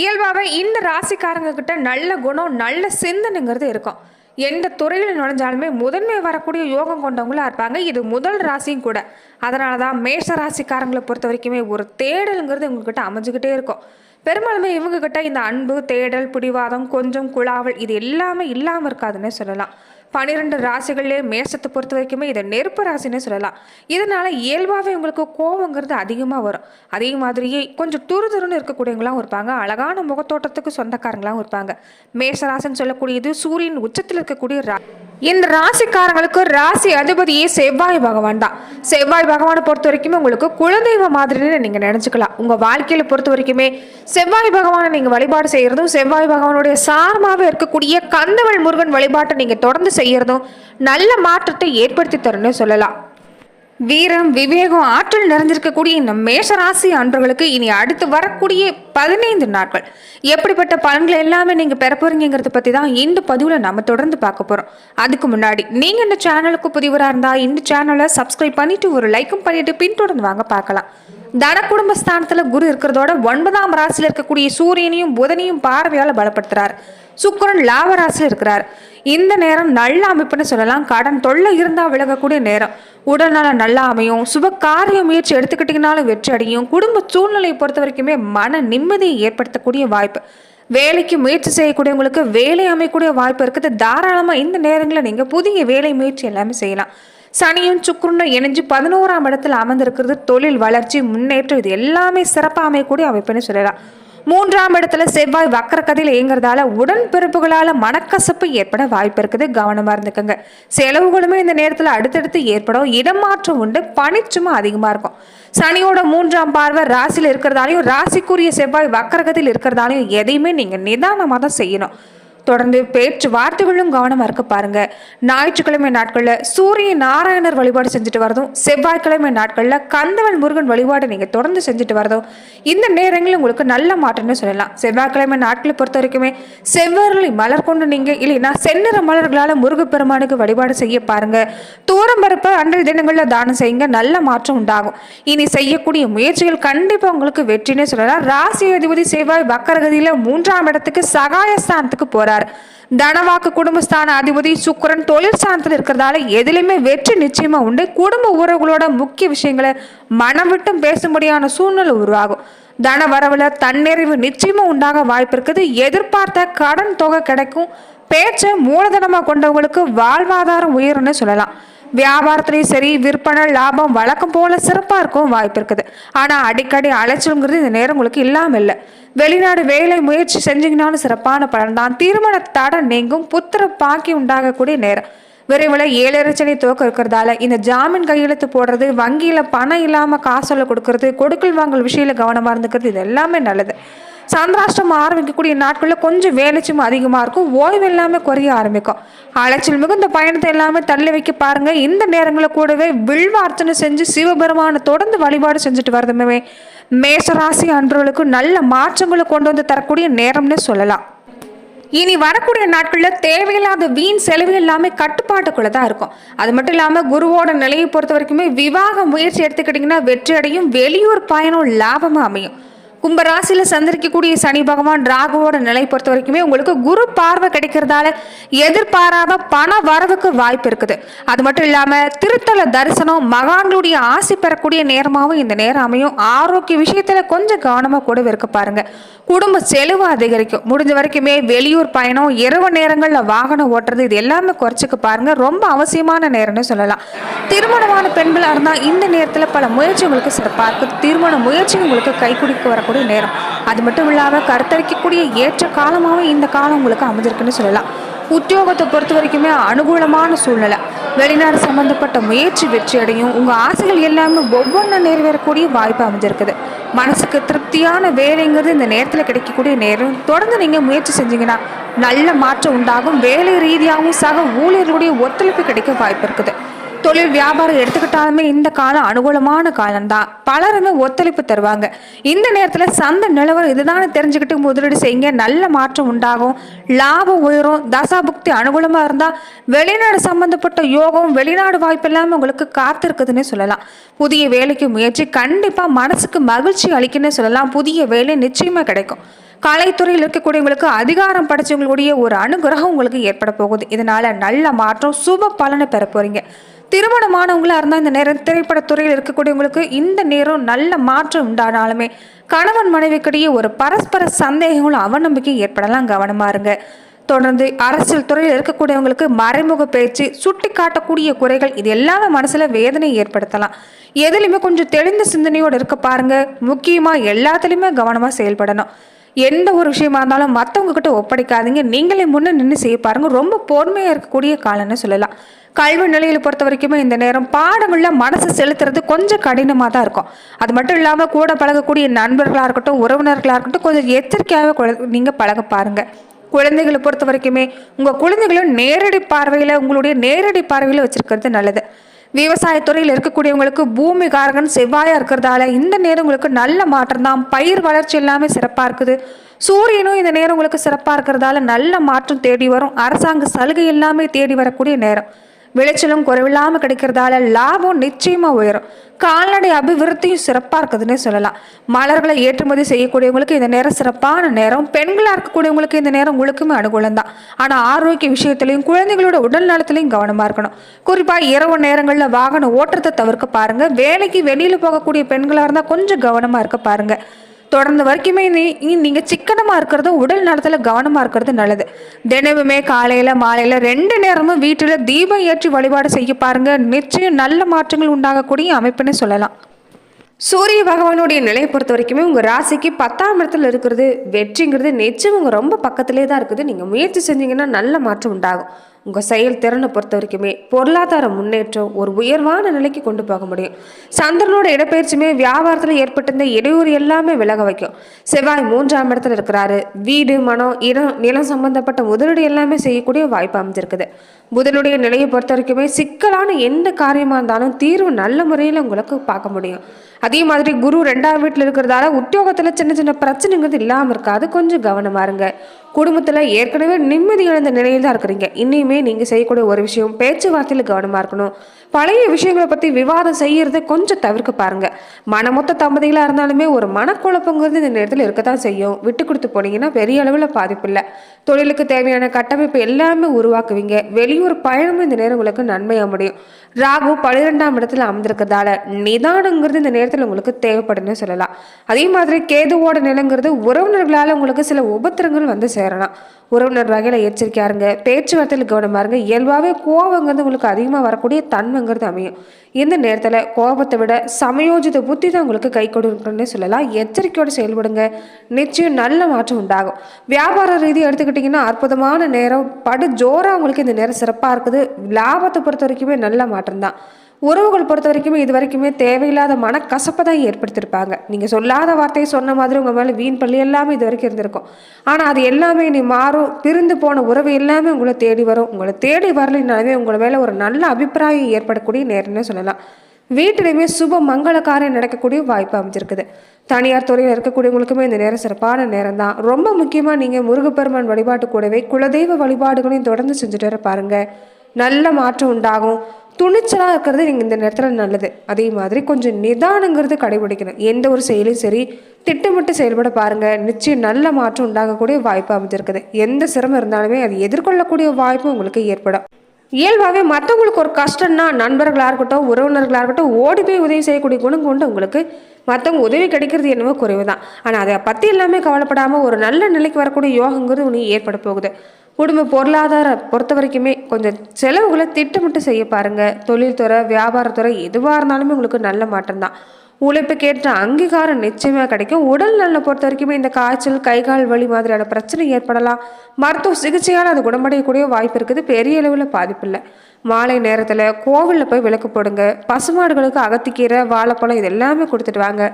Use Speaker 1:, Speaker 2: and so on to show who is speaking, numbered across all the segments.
Speaker 1: இயல்பாகவே இந்த ராசிக்காரங்க கிட்ட நல்ல குணம் நல்ல சிந்தனைங்கிறது இருக்கும். எந்த துறையில் நுழைஞ்சாலுமே முதன்மை வரக்கூடிய யோகம் கொண்டவங்களா இருப்பாங்க. இது முதல் ராசியும் கூட. அதனால தான் மேஷ ராசிக்காரங்களை பொறுத்த வரைக்குமே ஒரு தேடலுங்கிறது உங்ககிட்ட அமைஞ்சுக்கிட்டே இருக்கும். பெரும்பாலுமே இவங்க கிட்ட இந்த அன்பு தேடல் பிடிவாதம் கொஞ்சம் குழாவல் இது எல்லாமே இல்லாமல் இருக்காதுன்னே சொல்லலாம். பன்னிரெண்டு ராசிகள்லேயே மேஷத்தை பொறுத்த வரைக்குமே இதை நெருப்பு ராசினே சொல்லலாம். இதனால் இயல்பாகவே உங்களுக்கு கோவங்கிறது அதிகமாக வரும். அதே மாதிரியே கொஞ்சம் துருதுருன்னு இருக்கக்கூடியவங்களாம் இருப்பாங்க. அழகான முகத்தோட்டத்துக்கு சொந்தக்காரங்களாம் இருப்பாங்க. மேஷ ராசின்னு சொல்லக்கூடியது சூரியன் உச்சத்தில் இருக்கக்கூடிய ரா இந்த ராசிக்காரங்களுக்கு ராசி அதிபதியே செவ்வாய் பகவான் தான். செவ்வாய் பகவானை பொறுத்த வரைக்குமே உங்களுக்கு குலதெய்வ மாதிரின்னு நீங்கள் நினச்சிக்கலாம். உங்கள் வாழ்க்கையில் பொறுத்த வரைக்குமே செவ்வாய் பகவானை நீங்கள் வழிபாடு செய்கிறதும் செவ்வாய் பகவானுடைய சாரமாக இருக்கக்கூடிய கந்தவள் முருகன் வழிபாட்டை நீங்கள் தொடர்ந்து செய்கிறதும் நல்ல மாற்றத்தை ஏற்படுத்தி தரும்னு சொல்லலாம். வீரம் விவேகம் ஆற்றல் நிறைஞ்சிருக்கக்கூடிய இந்த மேஷராசி அன்பர்களுக்கு இனி அடுத்து வரக்கூடிய பதினைந்து நாட்கள். எப்படிப்பட்ட பலன்களை எல்லாமே நீங்கள் பெற போறீங்கிறத பற்றி தான் இந்த பதிவில் நம்ம தொடர்ந்து பார்க்க போகிறோம் அதுக்கு முன்னாடி நீங்கள் இந்த சேனலுக்கு புதிவராக இருந்தால் இந்த சேனலை சப்ஸ்கிரைப் பண்ணிட்டு ஒரு லைக்கும் பண்ணிவிட்டு பின்தொடர்ந்து வாங்க பார்க்கலாம். தன குடும்பஸ்தானத்தில் குரு இருக்கிறதோட ஒன்பதாம் ராசியில் இருக்கக்கூடிய சூரியனையும் புதனையும் பார்வையால் பலப்படுத்துகிறார் சுக்கரன் லாபராசியில் இருக்கிறார். இந்த நேரம் நல்ல அமைப்புன்னு சொல்லலாம். கடன் தொல்லை இருந்தால் விலகக்கூடிய நேரம். உடல்நல நல்லா அமையும். சுப காரிய முயற்சி எடுத்துக்கிட்டிங்கனாலும் வெற்றி அடையும். குடும்ப சூழ்நிலையை பொறுத்த வரைக்குமே மன நிம்மதியை ஏற்படுத்தக்கூடிய வாய்ப்பு. வேலைக்கு முயற்சி செய்யக்கூடியவங்களுக்கு வேலை அமையக்கூடிய வாய்ப்பு இருக்குது. தாராளமாக இந்த நேரங்களில் நீங்கள் புதிய வேலை முயற்சி எல்லாமே செய்யலாம். சனியும் சுக்குருன்னு இணைஞ்சு பதினோராம் இடத்தில் அமர்ந்திருக்கிறது. தொழில் வளர்ச்சி முன்னேற்றம் இது எல்லாமே சிறப்பாக அமையக்கூடிய அமைப்புன்னு சொல்லலாம். மூன்றாம் இடத்துல செவ்வாய் வக்கரக்கதையில் இயங்குறதால உடன்பிறப்புகளால் மனக்கசப்பு ஏற்பட வாய்ப்பு இருக்குது. கவனமாக இருந்துக்கோங்க. செலவுகளுமே இந்த நேரத்தில் அடுத்தடுத்து ஏற்படும். இடமாற்றம் உண்டு. பனிச்சுமை அதிகமாக இருக்கும். சனியோட மூன்றாம் பார்வை ராசியில் இருக்கிறதாலையும் ராசிக்குரிய செவ்வாய் வக்கரகத்தில் இருக்கிறதாலையும் எதையுமே நீங்கள் நிதானமாக தான் செய்யணும். தொடர்ந்து பேச்சு வார்த்தைகளும் கவனமாக இருக்க பாருங்க. ஞாயிற்றுக்கிழமை நாட்களில் சூரிய நாராயணர் வழிபாடு செஞ்சுட்டு வரதும் செவ்வாய்க்கிழமை நாட்களில் கந்தவன் முருகன் வழிபாடு நீங்கள் தொடர்ந்து செஞ்சுட்டு வரதும் இந்த நேரங்களில் உங்களுக்கு நல்ல மாற்றம்னு சொல்லலாம். செவ்வாய்க்கிழமை நாட்களை பொறுத்த வரைக்குமே செவ்வரளி மலர் கொண்டு நீங்கள் இல்லைன்னா செந்நிற மலர்களால் முருகப்பெருமானுக்கு வழிபாடு செய்ய பாருங்க. தூரம் பரப்ப அன்றைய தினங்களில் தானம் செய்யுங்க நல்ல மாற்றம் உண்டாகும். இனி செய்யக்கூடிய முயற்சிகள் கண்டிப்பாக உங்களுக்கு வெற்றினே சொல்லலாம். ராசி அதிபதி செவ்வாய் வக்கரகதியில் மூன்றாம் இடத்துக்கு சகாயஸ்தானத்துக்கு போறார் தனவாக்கு குடும்பஸ்தான அதிபதி சுக்கிரன் தொழில் ஸ்தானத்தில் இருக்கிறதால எதுலையுமே வெற்றி நிச்சயமா உண்டு. குடும்ப உறவுகளோட முக்கிய விஷயங்களை மனம் விட்டும் பேசும்படியான சூழ்நிலை உருவாகும். தன வரவுல தன்னிறைவு நிச்சயமா உண்டாக வாய்ப்பு இருக்குது. எதிர்பார்த்த கடன் தொகை கிடைக்கும். பேச்சை மூலதனமாக கொண்டவங்களுக்கு வாழ்வாதாரம் உயரும்னு சொல்லலாம். வியாபாரத்துலேயும் சரி விற்பனை லாபம் வழக்கம் போல் சிறப்பாக இருக்கும் வாய்ப்பு இருக்குது. ஆனால் அடிக்கடி அலைச்சலுங்கிறது இந்த நேரம் உங்களுக்கு இல்லாமல் இல்லை. வெளிநாடு வேலை முயற்சி செஞ்சீங்கனாலும் சிறப்பான பலன் தான். திருமண தட நீங்கும் புத்திர பாக்கி உண்டாகக்கூடிய நேரம். விரைவில் ஏழரச்சனை துவக்கம் இருக்கிறதால இந்த ஜாமீன் கையெழுத்து போடுறது வங்கியில் பணம் இல்லாமல் காசோலை கொடுக்கறது கொடுக்கல் வாங்கல் விஷயத்தில் கவனமாக இருந்துக்கிறது இது எல்லாமே நல்லது. சந்திராஷ்டிரம் ஆரம்பிக்கக்கூடிய நாட்களில் கொஞ்சம் வேலைச்சும் அதிகமாக இருக்கும். ஓய்வு எல்லாமே குறைய ஆரம்பிக்கும். அலைச்சல் மிகுந்த பயணத்தை எல்லாமே தள்ளி வைக்க பாருங்க. இந்த நேரங்களில் கூடவே வில்வார்த்தனை செஞ்சு சிவபெருமானை தொடர்ந்து வழிபாடு செஞ்சுட்டு வரதுமே மேசராசி அன்றவர்களுக்கு நல்ல மாற்றங்களை கொண்டு வந்து தரக்கூடிய நேரம்னு சொல்லலாம். இனி வரக்கூடிய நாட்களில் தேவையில்லாத வீண் செலவு எல்லாமே கட்டுப்பாட்டுக்குள்ளே தான் இருக்கும். அது மட்டும் இல்லாமல் குருவோட நிலையை பொறுத்த வரைக்குமே விவாக முயற்சி எடுத்துக்கிட்டிங்கன்னா வெற்றி அடையும் வெளியூர் பயணம் லாபமாக அமையும். கும்பராசியில் சந்திரிக்கக்கூடிய சனி பகவான் ராகுவோட நிலை பொறுத்த வரைக்குமே உங்களுக்கு குரு பார்வை கிடைக்கிறதால எதிர்பாராத பண வரவுக்கு வாய்ப்பு இருக்குது. அது மட்டும் இல்லாமல் திருத்தல தரிசனம் மகான்களுடைய ஆசை பெறக்கூடிய நேரமாகவும் இந்த நேரம் அமையும். ஆரோக்கிய விஷயத்தில் கொஞ்சம் கவனமாக கூட இருக்க பாருங்க. குடும்ப செலவு அதிகரிக்கும். முடிஞ்ச வரைக்குமே வெளியூர் பயணம் இரவு நேரங்களில் வாகனம் ஓட்டுறது இது எல்லாமே குறைச்சிக்க பாருங்க. ரொம்ப அவசியமான நேரம்னு சொல்லலாம். திருமணமான பெண்களாக இருந்தால் இந்த நேரத்தில் பல முயற்சி உங்களுக்கு சிறப்பாக இருக்குது திருமண முயற்சி உங்களுக்கு கை குடிக்க வரக்கூடிய நேரம். அது மட்டும் இல்லாமல் கருத்தரிக்கக்கூடிய ஏற்ற காலமாகவும் இந்த காலம் உங்களுக்கு அமைஞ்சிருக்குன்னு சொல்லலாம். உத்தியோகத்தை பொறுத்த வரைக்குமே அனுகூலமான சூழ்நிலை. வெளிநாடு சம்பந்தப்பட்ட முயற்சி வெற்றி அடையும் உங்கள் ஆசைகள் எல்லாமே ஒவ்வொன்றும் நிறைவேறக்கூடிய வாய்ப்பு அமைஞ்சிருக்குது. மனசுக்கு திருப்தியான வேலைங்கிறது இந்த நேரத்தில் கிடைக்கக்கூடிய நேரம். தொடர்ந்து நீங்கள் முயற்சி செஞ்சீங்கன்னா நல்ல மாற்றம் உண்டாகும். வேலை ரீதியாகவும் சக ஊழியர்களுடைய ஒத்துழைப்பு கிடைக்க வாய்ப்பு இருக்குது. தொழில் வியாபாரம் எடுத்துக்கிட்டாலுமே இந்த காலம் அனுகூலமான காலம்தான். பலருமே ஒத்துழைப்பு தருவாங்க. இந்த நேரத்தில் சந்தை நிலவரம் இதுதானே தெரிஞ்சுக்கிட்டு முதலீடு செய்யுங்க. நல்ல மாற்றம் உண்டாகும். லாபம் உயரும். தசாபுக்தி அனுகூலமாக இருந்தால் வெளிநாடு சம்பந்தப்பட்ட யோகம் வெளிநாடு வாய்ப்பு எல்லாமே உங்களுக்கு காத்திருக்குதுன்னே சொல்லலாம். புதிய வேலைக்கு முயற்சி கண்டிப்பாக மனசுக்கு மகிழ்ச்சி அளிக்குன்னு சொல்லலாம். புதிய வேலை நிச்சயமாக கிடைக்கும். கலைத்துறையில் இருக்கக்கூடியவங்களுக்கு அதிகாரம் படைச்சவங்களுடைய ஒரு அனுகிரகம் உங்களுக்கு ஏற்பட போகுது. இதனால நல்ல மாற்றம் சுப பலனை பெற போறீங்க. திருமணமானவங்களாக இருந்தால் இந்த நேரம் திரைப்படத்துறையில் இருக்கக்கூடியவங்களுக்கு இந்த நேரம் நல்ல மாற்றம் உண்டானாலுமே கணவன் மனைவிக்கிடையே ஒரு பரஸ்பர சந்தேகங்களும் அவநம்பிக்கையும் ஏற்படலாம். கவனமா இருங்க. தொடர்ந்து அரசியல் துறையில் இருக்கக்கூடியவங்களுக்கு மறைமுக பேச்சு சுட்டி காட்டக்கூடிய குறைகள் இது எல்லாமே மனசில் வேதனை ஏற்படுத்தலாம். எதுலையுமே கொஞ்சம் தெளிந்த சிந்தனையோடு இருக்க பாருங்க. முக்கியமாக எல்லாத்துலேயுமே கவனமாக செயல்படணும். எந்த ஒரு விஷயமா இருந்தாலும் மற்றவங்க கிட்ட ஒப்படைக்காதீங்க. நீங்களே முன்னே நின்று செய்ய பாருங்க. ரொம்ப பொறுமையாக இருக்கக்கூடிய காலம்னு சொல்லலாம். கல்வி நிலையில பொறுத்த வரைக்குமே இந்த நேரம் பாடங்களில் மனசு செலுத்துறது கொஞ்சம் கடினமாக தான் இருக்கும். அது மட்டும் இல்லாமல் கூட பழகக்கூடிய நண்பர்களாக இருக்கட்டும் உறவினர்களாக இருக்கட்டும் கொஞ்சம் எச்சரிக்கையாகவே நீங்கள் பழக பாருங்கள் குழந்தைகளை பொறுத்த வரைக்குமே உங்கள் குழந்தைகளும் நேரடி பார்வையில் உங்களுடைய நேரடி பார்வையில் வச்சிருக்கிறது நல்லது. விவசாயத்துறையில் இருக்கக்கூடியவங்களுக்கு பூமி காரகன் செவ்வாயாக இருக்கிறதால இந்த நேரம் உங்களுக்கு நல்ல மாற்றம் தான் பயிர் வளர்ச்சி எல்லாமே சிறப்பாக இருக்குது. சூரியனும் இந்த நேரம் உங்களுக்கு சிறப்பாக இருக்கிறதால நல்ல மாற்றம் தேடி வரும். அரசாங்க சலுகை எல்லாமே தேடி வரக்கூடிய நேரம். விளைச்சலும் குறைவில்லாமல் கிடைக்கிறதால லாபம் நிச்சயமாக உயரும். கால்நடை அபிவிருத்தியும் சிறப்பாக இருக்குதுன்னே சொல்லலாம். மலர்களை ஏற்றுமதி செய்யக்கூடியவங்களுக்கு இந்த நேரம் சிறப்பான நேரம். பெண்களாக இருக்கக்கூடியவங்களுக்கு இந்த நேரம் உங்களுக்குமே அனுகூலம் தான். ஆனால் ஆரோக்கிய விஷயத்துலையும் குழந்தைகளோட உடல் நலத்திலையும் கவனமாக இருக்கணும். குறிப்பாக இரவு நேரங்களில் வாகன ஓட்டத்தை தவிர்க்க பாருங்கள் வேலைக்கு வெளியில் போகக்கூடிய பெண்களாக இருந்தால் கொஞ்சம் கவனமாக இருக்க பாருங்கள் தொடர்ந்து வரைக்குமே நீ நீங்கள் சிக்கனமாக இருக்கிறது உடல் நலத்தில் கவனமாக இருக்கிறது நல்லது. தினமுமே காலையில் மாலையில் ரெண்டு நேரமும் வீட்டில் தீபம் ஏற்றி வழிபாடு செய்ய பாருங்கள் நிச்சயம் நல்ல மாற்றங்கள் உண்டாகக்கூடிய அமைப்புன்னு சொல்லலாம். சூரிய பகவானுடைய நிலையை பொறுத்த வரைக்குமே உங்கள் ராசிக்கு பத்தாம் இடத்துல இருக்கிறது வெற்றிங்கிறது நிச்சயம் உங்கள் ரொம்ப பக்கத்திலே தான் இருக்குது. நீங்கள் முயற்சி செஞ்சீங்கன்னா நல்ல மாற்றம் உண்டாகும். உங்கள் செயல் திறனை பொறுத்த வரைக்குமே பொருளாதார முன்னேற்றம் ஒரு உயர்வான நிலைக்கு கொண்டு போக முடியும். சந்திரனோட இடப்பெயர்ச்சியுமே வியாபாரத்தில் ஏற்பட்டிருந்த இடையூறு எல்லாமே விலக வைக்கும். செவ்வாய் மூன்றாம் இடத்துல இருக்கிறாரு. வீடு மனம் இடம் நிலம் சம்பந்தப்பட்ட முதலீடு எல்லாமே செய்யக்கூடிய வாய்ப்பு அமைஞ்சிருக்குது. புதனுடைய நிலையை பொறுத்த வரைக்குமே சிக்கலான எந்த காரியமாக இருந்தாலும் தீர்வு நல்ல முறையில் உங்களுக்கு பார்க்க முடியும். அதே மாதிரி குரு ரெண்டாம் வீட்டில் இருக்கிறதால உத்தியோகத்தில் சின்ன சின்ன பிரச்சனைங்கிறது இல்லாமல் இருக்காது. கொஞ்சம் கவனமாக இருங்க. குடும்பத்தில் ஏற்கனவே நிம்மதி இழந்த நிலையில் தான் இருக்கிறீங்க. இன்னுமே நீங்கள் செய்யக்கூடிய ஒரு விஷயம் பேச்சுவார்த்தையில் கவனமாக இருக்கணும். பழைய விஷயங்களை பற்றி விவாதம் செய்யறதை கொஞ்சம் தவிர்க்க பாருங்க. மனமொத்த தம்பதிகளாக இருந்தாலுமே ஒரு மனக்குழப்பங்கிறது இந்த நேரத்தில் இருக்க தான் செய்யும். விட்டு கொடுத்து போனீங்கன்னா பெரிய அளவில் பாதிப்பு இல்லை. தொழிலுக்கு தேவையான கட்டமைப்பு எல்லாமே உருவாக்குவீங்க. வெளியூர் பயணமும் இந்த நேரம் உங்களுக்கு நன்மையாக முடியும். ராகு பன்னிரெண்டாம் இடத்துல அமர்ந்திருக்கிறதால நிதானங்கிறது இந்த நேரத்தில் உங்களுக்கு தேவைப்படுன்னு சொல்லலாம். அதே மாதிரி கேதுவோட நிலங்கிறது உறவினர்களால் உங்களுக்கு சில உபத்திரங்கள் வந்து சேரலாம். உறவினர் வகையில் எச்சரிக்கையாக இருங்க பேச்சுவார்த்தையில் கவனமாக இருங்க இயல்பாகவே கோபங்கிறது உங்களுக்கு அதிகமாக வரக்கூடிய தன்மைங்கிறது அமையும். இந்த நேரத்தில் கோபத்தை விட சமயோஜித புத்தி தான் உங்களுக்கு கை கொடுக்கணும்னு சொல்லலாம். எச்சரிக்கையோடு செயல்படுங்க. நிச்சயம் நல்ல மாற்றம் உண்டாகும். வியாபார ரீதி எடுத்துக்கிட்டிங்கன்னா அற்புதமான நேரம். படு ஜோராக உங்களுக்கு இந்த நேரம் சிறப்பாக இருக்குது. லாபத்தை பொறுத்த வரைக்குமே நல்ல மாற்றம் தான் உறவுகள் பொறுத்த வரைக்குமே இது வரைக்குமே தேவையில்லாத மனக்கசப்பை தான் ஏற்படுத்தியிருப்பாங்க. நீங்கள் சொல்லாத வார்த்தையை சொன்ன மாதிரி உங்கள் மேலே வீண் பள்ளி எல்லாமே இது வரைக்கும் இருந்திருக்கும். ஆனால் அது எல்லாமே நீ மாறும் பிரிந்து போன உறவு எல்லாமே உங்களை தேடி வரும். உங்களை தேடி வரலைனாலுமே உங்களை மேலே ஒரு நல்ல அபிப்பிராயம் ஏற்படக்கூடிய நேரம்னு சொல்லலாம். வீட்டிலையுமே சுப மங்கள காரியம் நடக்கக்கூடிய வாய்ப்பு அமைஞ்சிருக்குது. தனியார் துறையில் இருக்கக்கூடியவங்களுக்குமே இந்த நேரம் சிறப்பான நேரம் தான். ரொம்ப முக்கியமாக நீங்கள் முருகப்பெருமான் வழிபாட்டு கூடவே குலதெய்வ வழிபாடுகளையும் தொடர்ந்து செஞ்சுட்டு வர நல்ல மாற்றம் உண்டாகும். துணிச்சலாக இருக்கிறது நீங்கள் இந்த நேரத்தில் நல்லது. அதே மாதிரி கொஞ்சம் நிதானங்கிறது கடைபிடிக்கணும். எந்த ஒரு செயலும் சரி திட்டமிட்டு செயல்பட பாருங்கள் நிச்சயம் நல்ல மாற்றம் உண்டாகக்கூடிய வாய்ப்பு அமைஞ்சிருக்குது. எந்த சிரமம் இருந்தாலுமே அது எதிர்கொள்ளக்கூடிய வாய்ப்பு உங்களுக்கு ஏற்படும். இயல்பாகவே மற்றவங்களுக்கு ஒரு கஷ்டம்னா நண்பர்களாக இருக்கட்டும் உறவினர்களாக இருக்கட்டும் ஓடி போய் உதவி செய்யக்கூடிய குணம் கொண்டு உங்களுக்கு மற்றவங்க உதவி கிடைக்கிறது என்னவோ குறைவு தான் ஆனால் அதை பற்றி எல்லாமே கவலைப்படாமல் ஒரு நல்ல நிலைக்கு வரக்கூடிய யோகங்கிறது உனக்கு ஏற்பட போகுது. குடும்ப பொருளாதார பொறுத்த வரைக்குமே கொஞ்சம் செலவுகளை திட்டமிட்டு செய்ய பாருங்கள் தொழில்துறை வியாபாரத்துறை எதுவாக இருந்தாலுமே உங்களுக்கு நல்ல மாற்றம்தான் உழைப்புக்கேற்ற அங்கீகாரம் நிச்சயமாக கிடைக்கும். உடல் நலனை பொறுத்த வரைக்குமே இந்த காய்ச்சல் கை கால் வலி மாதிரியான பிரச்சனை ஏற்படலாம். மருத்துவ சிகிச்சையால் அது குணமடையக்கூடிய வாய்ப்பு இருக்குது. பெரிய அளவில் பாதிப்பு இல்லை. மாலை நேரத்தில் கோவிலில் போய் விளக்கு போடுங்க. பசுமாடுகளுக்கு அகத்திக்கீரை வாழைப்பழம் இது எல்லாமே கொடுத்துட்டு வாங்க.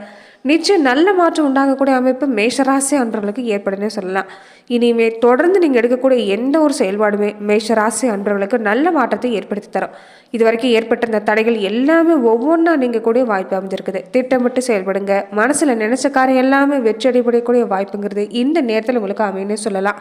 Speaker 1: நிச்சயம் நல்ல மாற்றம் உண்டாகக்கூடிய அமைப்பு மேஷராசி அன்பர்களுக்கு ஏற்படுனே சொல்லலாம். இனிமேல் தொடர்ந்து நீங்கள் எடுக்கக்கூடிய எந்த ஒரு செயல்பாடுமே மேஷராசி அன்பர்களுக்கு நல்ல மாற்றத்தை ஏற்படுத்தி தரும். இது வரைக்கும் ஏற்பட்டிருந்த தடைகள் எல்லாமே ஒவ்வொன்றா நீங்கள் கூடிய வாய்ப்பு அமைஞ்சிருக்குது. திட்டமிட்டு செயல்படுங்க. மனசில் நினைச்ச காரியம் எல்லாமே வெற்றி அடைபடக்கூடிய வாய்ப்புங்கிறது இந்த நேரத்தில் உங்களுக்கு அமையுன்னே சொல்லலாம்.